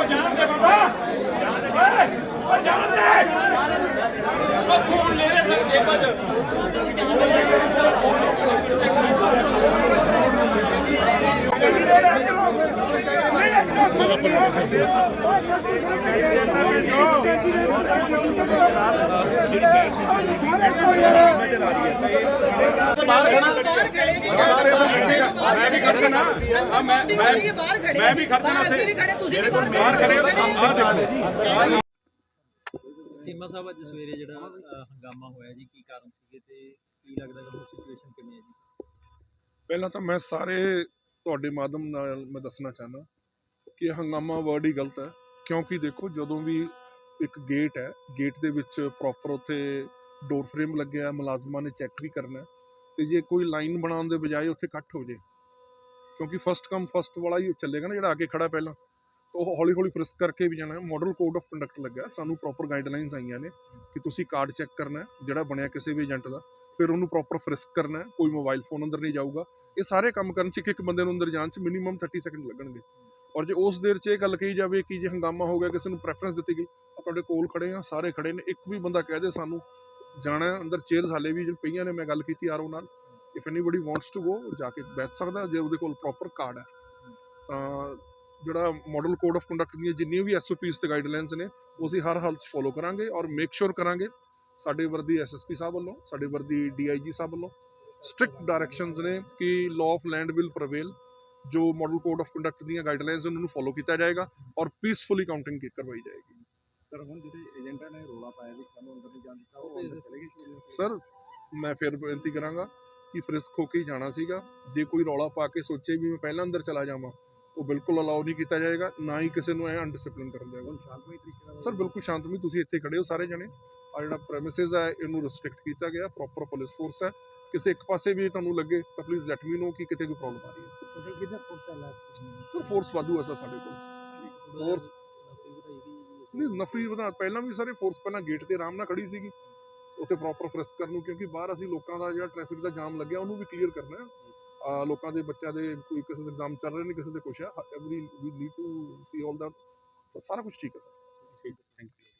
ਉਹ ਜਾਣ ਦੇ ਬਾਬਾ ਜਾਣ ਦੇ ਓਏ ਉਹ ਜਾਣ ਦੇ ਉਹ ਫੋਨ ਲੈ ਰਹੇ ਸਰ ਜੇਬਾਂ 'ਚ ਮੈਂ ਵੀ ਖੜ ਜਾਣਾ ਆ। ਮੈਂ ਮੈਂ ਬਾਹਰ ਖੜੇ ਮੈਂ ਵੀ ਖੜ ਜਾਣਾ ਅਸੀਂ ਵੀ ਖੜੇ ਤੁਸੀਂ ਵੀ ਬਾਹਰ ਬਾਹਰ ਖੜੇ ਆ ਦੇਖੋ ਚੀਮਾ ਸਾਹਿਬ ਅੱਜ ਸਵੇਰੇ ਜਿਹੜਾ ਅ, ਹੰਗਾਮਾ ਹੋਇਆ ਜੀ ਕੀ ਕਾਰਨ ਸੀਗੇ ਤੇ ਕੀ ਲੱਗਦਾ ਕਿ ਸਿਚੁਏਸ਼ਨ ਕਿਵੇਂ ਹੈ ਜੀ? ਪਹਿਲਾਂ ਤਾਂ ਮੈਂ ਸਾਰੇ ਤੁਹਾਡੇ ਮਾਧਮ ਨਾਲ ਮੈਂ ਦੱਸਣਾ ਚਾਹੁੰਦਾ ਕਿ ਹੰਗਾਮਾ ਵਰਡ ਹੀ ਗਲਤ ਹੈ। ਕਿਉਂਕਿ ਦੇਖੋ ਜਦੋਂ ਵੀ ਇੱਕ ਗੇਟ ਹੈ ਗੇਟ ਦੇ ਵਿੱਚ ਪ੍ਰੋਪਰ ਉੱਥੇ ਡੋਰ ਫਰੇਮ ਲੱਗਿਆ ਹੈ, ਮੁਲਾਜ਼ਮਾਂ ਨੇ ਚੈੱਕ ਵੀ ਕਰਨਾ ਹੈ। ਤੇ ਜੇ ਕੋਈ ਲਾਈਨ ਬਣਾਉਣ ਦੇ ਬਜਾਏ ਉੱਥੇ ਕੱਟ ਹੋ ਜੇ ਕਿਉਂਕਿ ਫਸਟ ਕਮ ਫਸਟ ਵਾਲਾ ਹੀ ਚੱਲੇਗਾ ਨਾ ਜਿਹੜਾ ਆ ਕੇ ਖੜਾ ਪਹਿਲਾਂ। ਤਾਂ ਉਹ ਹੌਲੀ ਹੌਲੀ ਫ੍ਰਿਸਕ ਕਰਕੇ ਵੀ ਜਾਣਾ। ਹੈ ਮਾਡਲ ਕੋਡ ਆਫ ਕੰਡਕਟ ਲੱਗਾ। ਸਾਨੂੰ ਪ੍ਰੋਪਰ ਗਾਈਡਲਾਈਨਸ ਆਈਆਂ ਨੇ ਕਿ ਤੁਸੀਂ ਕਾਰਡ ਚੈੱਕ ਕਰਨਾ ਜਿਹੜਾ ਬਣਿਆ ਕਿਸੇ ਵੀ ਏਜੰਟ ਦਾ। ਫਿਰ ਉਹਨੂੰ ਪ੍ਰੋਪਰ ਫ੍ਰਿਸਕ ਕਰਨਾ ਕੋਈ ਮੋਬਾਈਲ ਫੋਨ ਅੰਦਰ ਨਹੀਂ ਜਾਊਗਾ। ਇਹ ਸਾਰੇ ਕੰਮ ਕਰਨ ਚ ਇੱਕ ਇੱਕ ਬੰਦੇ ਨੂੰ ਅੰਦਰ ਜਾਣ ਚ ਮਿਨੀਮਮ 30 ਸੈਕਿੰਡ ਲੱਗਣਗੇ। ਔਰ ਜੇ ਉਸ ਦੇਰ ਚ ਇਹ ਗੱਲ ਕਹੀ ਜਾਵੇ ਕਿ ਜੇ ਹੰਗਾਮਾ ਹੋ ਗਿਆ, ਕਿਸੇ ਨੂੰ ਪ੍ਰੈਫਰੈਂਸ ਦਿੱਤੀ ਗਈ ਆ ਤੁਹਾਡੇ ਕੋਲ ਖੜੇ ਆ, ਸਾਰੇ ਖੜੇ ਨੇ। ਇੱਕ ਵੀ ਬੰਦਾ ਕਹਿ ਦੇ ਸਾਨੂੰ, ਜਾਣਾ ਅੰਦਰ ਚੇਅਰਸ ਹਾਲੇ ਵੀ ਜਿਹੜੀ ਪਈਆਂ ਨੇ, ਮੈਂ ਗੱਲ ਕੀਤੀ ਆਰਓ ਨਾਲ। If anybody wants to go ਜਾ ਕੇ ਬੈਠ ਸਕਦਾ ਜੇ ਉਹਦੇ ਕੋਲ ਪ੍ਰੋਪਰ ਕਾਰਡ ਹੈ ਤਾਂ ਜਿਹੜਾ ਮਾਡਲ ਕੋਡ ਆਫ ਕੰਡਕਟ ਦੀਆਂ ਜਿੰਨੀਆਂ ਵੀ ਐਸਓਪੀਸ ਤੇ ਗਾਈਡਲਾਈਨਸ ਨੇ ਉਹ ਅਸੀਂ ਹਰ ਹਾਲਤ 'ਚ ਫੋਲੋ ਕਰਾਂਗੇ ਔਰ ਮੇਕ ਸ਼ੋਰ ਕਰਾਂਗੇ ਸਾਡੇ ਵਰਦੀ ਐਸਐਸਪੀ ਸਾਹਿਬ ਵੱਲੋਂ ਸਾਡੇ ਵਰਦੀ ਡੀਆਈਜੀ ਸਾਹਿਬ ਵੱਲੋਂ ਸਟ੍ਰਿਕਟ ਡਾਇਰੈਕਸ਼ਨਸ ਨੇ ਕਿ law of land will prevail ਜੋ ਮਾਡਲ ਕੋਡ ਆਫ ਕੰਡਕਟ ਦੀਆਂ ਗਾਈਡਲਾਈਨਸ ਉਹਨਾਂ ਨੂੰ ਫੋਲੋ ਕੀਤਾ ਜਾਏਗਾ ਔਰ ਪੀਸਫੁਲੀ ਕਾਊਂਟਿੰਗ ਕਰਵਾਈ ਜਾਏਗੀ ਸਰ ਹੁਣ ਜਿਹੜੇ ਏਜੰਟਾਂ ਨੇ ਰੋਲਾ ਪਾਇਆ ਵੀ ਸਾਨੂੰ ਅੰਦਰ ਨਹੀਂ ਜਾਣ ਦਿੱਤਾ ਉਹ ਅੰਦਰ ਚਲੇ ਗਏ ਸਰ ਮੈਂ ਫਿਰ ਬੇਨਤੀ ਕਰਾਂਗਾ ਕਿ ਫ੍ਰਿਸਕ ਹੋ ਕੇ ਹੀ ਜਾਣਾ ਸੀਗਾ। ਜੇ ਕੋਈ ਰੌਲਾ ਪਾ ਕੇ ਸੋਚੇ ਵੀ ਮੈਂ ਪਹਿਲਾਂ ਅੰਦਰ ਚਲਾ ਜਾਵਾਂ ਉਹ ਬਿਲਕੁਲ ਅਲਾਉ ਨਹੀਂ ਕੀਤਾ ਜਾਏਗਾ ਨਾ ਹੀ ਕਿਸੇ ਨੂੰ ਐ ਅਨਡਿਸਪਲਿਨ ਕਰਨ ਜਾਏਗਾ ਸ਼ਾਂਤਮਈ ਤਰੀਕੇ ਨਾਲ ਸਰ ਬਿਲਕੁਲ ਸ਼ਾਂਤਮਈ ਤੁਸੀਂ ਇੱਥੇ ਖੜੇ ਹੋ ਸਾਰੇ ਜਣੇ। ਆ ਜਿਹੜਾ ਪ੍ਰੈਮਿਸਿਸ ਹੈ ਇਹਨੂੰ ਰਿਸਟ੍ਰਿਕਟ ਕੀਤਾ ਗਿਆ ਪ੍ਰੋਪਰ ਪੁਲਿਸ ਫੋਰਸ ਹੈ। ਕਿਸੇ ਇੱਕ ਪਾਸੇ ਵੀ ਤੁਹਾਨੂੰ ਲੱਗੇ ਤਾਂ ਪਲੀਜ਼ ਲੈਟ ਮੀ ਨੋ ਕਿ ਕਿਤੇ ਕੋਈ ਪ੍ਰੋਬਲਮ ਆ ਰਹੀ ਹੈ। ਟੋਟਲ ਕਿੰਨਾ ਫੋਰਸ ਹੈ ਸਰ ਫੋਰਸ ਵਾਧੂ ਹੈ ਸਰ ਸਾਡੇ ਕੋਲ। ਫੋਰਸ ਨਹੀਂ ਨਫਰੀ ਵਧਾ ਪਹਿਲਾਂ ਵੀ ਸਾਰੇ ਫੋਰਸ ਪਹਿਲਾਂ ਗੇਟ ਤੇ ਆਰਾਮ ਨਾਲ ਖੜੀ ਸੀਗੀ। ਉੱਥੇ ਪ੍ਰੋਪਰ ਫ੍ਰਿਸਕ ਕਰਨ ਨੂੰ, ਕਿਉਂਕਿ ਬਾਹਰ ਅਸੀਂ ਲੋਕਾਂ ਦਾ ਜਿਹੜਾ ਟ੍ਰੈਫਿਕ ਦਾ ਜਾਮ ਲੱਗਿਆ, ਉਹਨੂੰ ਵੀ ਕਲੀਅਰ ਕਰਨਾ ਹੈ। ਲੋਕਾਂ ਦੇ ਬੱਚਿਆਂ ਦੇ ਕੋਈ ਕਿਸੇ ਦੇ ਐਗਜ਼ਾਮ ਚੱਲ ਰਹੇ ਨੇ, ਕਿਸੇ ਦੇ ਕੁਛ ਹੈ। Every we need to see all ਦਾ ਸਾਰਾ ਕੁਝ ਠੀਕ ਹੈ ਸਰ ਠੀਕ ਥੈਂਕ ਯੂ